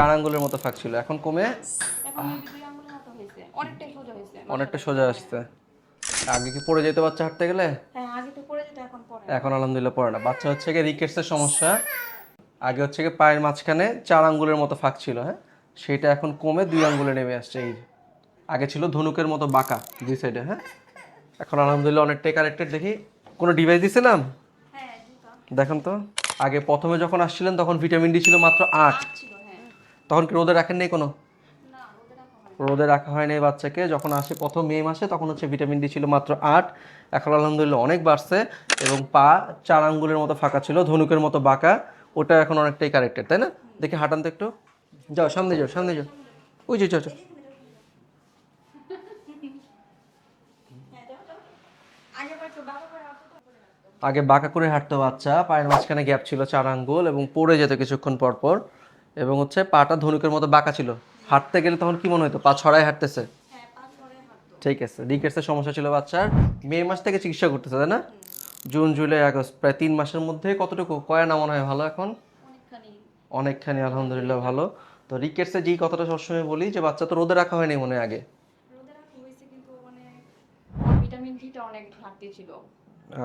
চার আঙ্গুলের মতো ফাঁক ছিল। এখন কমে অনেকটা সোজা আসছে। আগে কি পড়ে যেতে বাচ্চা হাঁটতে গেলে? হ্যাঁ এখন আলহামদুলিল্লাহ পড়ে না। বাচ্চা হচ্ছে গিয়ে রিকেটসের সমস্যা। আগে হচ্ছে গিয়ে পায়ের মাঝখানে চার আঙ্গুলের মতো ফাঁক ছিল হ্যাঁ? সেটা এখন কমে দুই আঙ্গুলে নেমে আসছে এই আগে ছিল ধনুকের মতো বাঁকা দুই সাইডে হ্যাঁ? এখন আলহামদুলিল্লাহ অনেকটাই কারেক্টেড দেখি কোনো ডিভাইস দিছিলাম হ্যাঁ দেখেন তো আগে প্রথমে যখন আসছিলেন তখন ভিটামিন ডি ছিল মাত্র আট। তখন কি রোদে রাখেন নাই কোনো রাখা হয় রোদে রাখা হয়নি এই বাচ্চাকে। যখন আসে প্রথম মে মাসে তখন হচ্ছে ভিটামিন ডি ছিল মাত্র আট। এখন আলহামদুলিল্লাহ অনেক বাড়ছে এবং পা চার আঙ্গুলের মতো ফাঁকা ছিল ধনুকের মতো বাঁকা। ওটা এখন অনেকটাই কারেক্টেড তাই না? দেখি হাঁটান তো একটু। যাও সামনে যাও সামনে যাও। ওই যে যাও। হ্যাঁ আগে বাঁকা করে হাঁটতো বাচ্চা পায়ের মাঝখানে গ্যাপ ছিল চার আঙ্গুল এবং পড়ে যেত কিছুক্ষণ পর পর। এবং হচ্ছে পাটা ধনুকের মতো বাঁকা ছিল। হাঁটতে গেলে তখন কি মনে হতো পা ছড়ায় হাঁটতেছে। হ্যাঁ ঠিক আছে রিকেটসের সমস্যা ছিল বাচ্চার। মে মাস থেকে চিকিৎসা করতেছে তাই না? জুন জুলাই আগস্ট প্রায় তিন মাসের মধ্যে কতটুকু? কয় না মনে হয় ভালো এখন? অনেকখানি। আলহামদুলিল্লাহ ভালো। তো রিকেটসে যেই কথাটা সবসময় বলি যে বাচ্চা তো রোদে রাখা হয়নি মনে হয় আগে। মানে ভিটামিন ডিটা অনেক ঘাটতি ছিল।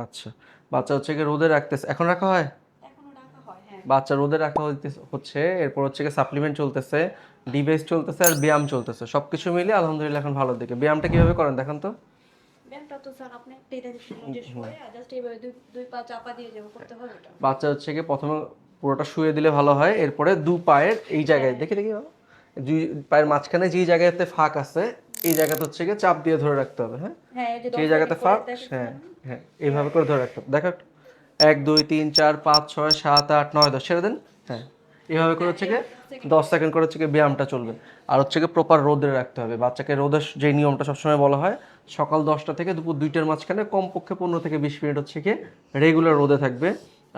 আচ্ছা বাচ্চা হচ্ছে কি রোদে রাখতেছে। এখন রাখা হয় এখনও রাখা হয় হ্যাঁ বাচ্চা রোদে রাখা হচ্ছে এরপর হচ্ছে সাপ্লিমেন্ট চলতেছে ডিভাইস চলতেছে আর ব্যায়াম চলতেছে। সব কিছু মিলে আলহামদুলিল্লাহ এখন ভালোর দিকে। ব্যায়ামটা কীভাবে করেন দেখেন তো? ব্যায়ামটা তো স্যার আপনি টেনে যে শুয়ে জাস্ট এইভাবে দুই দুই পা চাপা দিয়ে যাব করতে হবে এটা বাচ্চা হচ্ছে কি প্রথমে পুরোটা শুয়ে দিলে ভালো হয় এরপরে দু পায়ের এই জায়গায় দেখি দেখি বাবা। দুই পায়ের মাঝখানে যে জায়গাতে ফাঁক আছে এই জায়গাতে হচ্ছে কি চাপ দিয়ে ধরে রাখতে হবে হ্যাঁ? হ্যাঁ এই যে যে জায়গাতে ফাঁক হ্যাঁ হ্যাঁ এইভাবে করে ধরে রাখতে হবে। দেখো। এক দুই তিন চার পাঁচ ছয় সাত আট নয় দশ ছেড়ে দেন। হ্যাঁ। এভাবে করে হচ্ছে কি দশ সেকেন্ড করে হচ্ছে কি ব্যায়ামটা চলবে। আর হচ্ছে কি প্রপার রোদে রাখতে হবে। বাচ্চাকে রোদের যে নিয়মটা সবসময় বলা হয় সকাল দশটা থেকে দুপুর দুইটার মাঝখানে কমপক্ষে পনেরো থেকে বিশ মিনিট হচ্ছে কি রেগুলার রোদে থাকবে।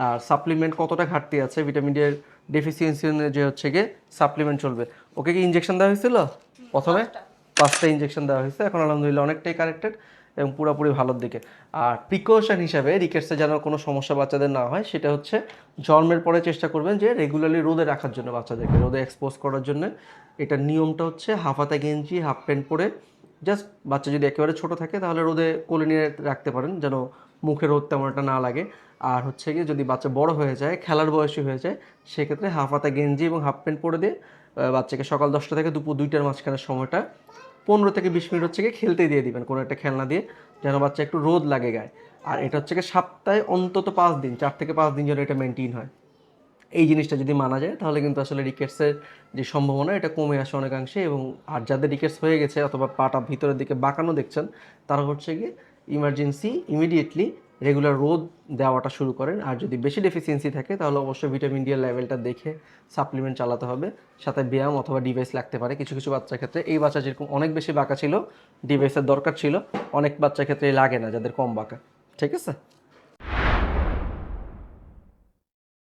আর সাপ্লিমেন্ট কতটা ঘাটতি আছে ভিটামিন ডি এর ডেফিসিয়েন্সি যে হচ্ছে গিয়ে সাপ্লিমেন্ট চলবে। ওকে কি ইঞ্জেকশন দেওয়া হয়েছিল? প্রথমে পাঁচটা। ইঞ্জেকশন দেওয়া হয়েছে। এখন আলহামদুলিল্লাহ অনেকটাই কারেক্টেড এবং পুরোপুরি ভালোর দিকে। আর প্রিকশন হিসাবে রিকেটসে যেন কোনো সমস্যা বাচ্চাদের না হয়, সেটা হচ্ছে জন্মের পরে চেষ্টা করবেন যে রেগুলারলি রোদে রাখার জন্য বাচ্চাদেরকে, রোদে এক্সপোজ করার জন্য। এটার নিয়মটা হচ্ছে হাফ হাফাতা গেঞ্জি হাফ প্যান্ট পরে জাস্ট বাচ্চা যদি একেবারে ছোট থাকে তাহলে রোদে কোলে নিয়ে রাখতে পারেন, যেন মুখে রোদ তেমন একটা না লাগে। আর হচ্ছে গিয়ে যদি বাচ্চা বড় হয়ে যায়, খেলার বয়সী হয়ে যায়, সেক্ষেত্রে হাফ হাতা গেঞ্জি এবং হাফ প্যান্ট পরে দিয়ে বাচ্চাকে সকাল দশটা থেকে দুপুর দুইটার মাঝখানের সময়টা পনেরো থেকে বিশ মিনিট হচ্ছে গিয়ে খেলতে দিয়ে দিবেন কোনো একটা খেলনা দিয়ে, যেন বাচ্চা একটু রোদ লাগে গায়ে। আর এটা হচ্ছে গিয়ে সপ্তাহে অন্তত পাঁচ দিন, চার থেকে পাঁচ দিন যেন এটা মেনটেন হয়। এই জিনিসটা যদি মানা যায়, তাহলে কিন্তু আসলে রিকেটসের যে সম্ভাবনা, এটা কমে আসে অনেকাংশে এবং আর যাদের রিকেটস হয়ে গেছে অথবা পাটা ভিতরের দিকে বাঁকানো দেখছেন, তারা হচ্ছে গিয়ে ইমার্জেন্সি ইমিডিয়েটলি রেগুলার রোদ দেওয়াটা শুরু করেন। আর যদি বেশি ডেফিসিয়েন্সি থাকে, তাহলে অবশ্যই ভিটামিন ডি এর লেভেলটা দেখে সাপ্লিমেন্ট চালাতে হবে। সাথে ব্যায়াম অথবা ডিভাইস লাগতে পারে। কিছু কিছু বাচ্চার ক্ষেত্রে এই বাচ্চা যেরকম অনেক বেশি বাঁকা ছিল ডিভাইসের দরকার ছিল, অনেক বাচ্চার ক্ষেত্রে লাগে না, যাদের কম বাঁকা। ঠিক আছে?